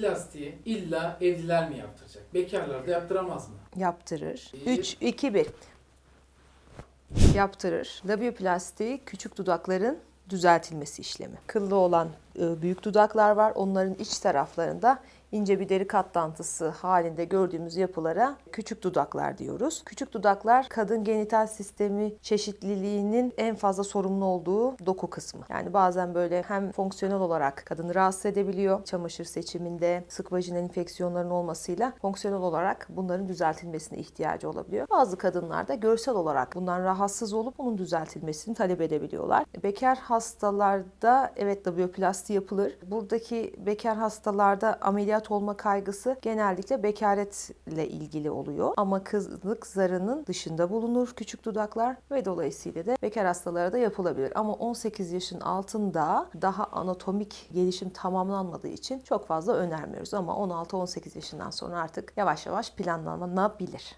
Labiyoplastiği illa evliler mi yaptıracak? Bekarlar da yaptıramaz mı? Yaptırır. Bir. 3, 2, 1. Yaptırır. Labioplasti küçük dudakların düzeltilmesi işlemi. Kıllı olan e, büyük dudaklar var. Onların iç taraflarında ince bir deri katlantısı halinde gördüğümüz yapılara küçük dudaklar diyoruz. Küçük dudaklar kadın genital sistemi çeşitliliğinin en fazla sorumlu olduğu doku kısmı. Yani bazen böyle hem fonksiyonel olarak kadını rahatsız edebiliyor. Çamaşır seçiminde sık vajinal enfeksiyonların olmasıyla fonksiyonel olarak bunların düzeltilmesine ihtiyacı olabiliyor. Bazı kadınlar da görsel olarak bundan rahatsız olup bunun düzeltilmesini talep edebiliyorlar. Bekar hastalarda evet labioplasti yapılır. Buradaki bekar hastalarda ameliyat olma kaygısı genellikle bekaretle ilgili oluyor. Ama kızlık zarının dışında bulunur küçük dudaklar ve dolayısıyla da bekar hastalara da yapılabilir. Ama 18 yaşın altında daha anatomik gelişim tamamlanmadığı için çok fazla önermiyoruz. Ama 16-18 yaşından sonra artık yavaş yavaş planlanabilir.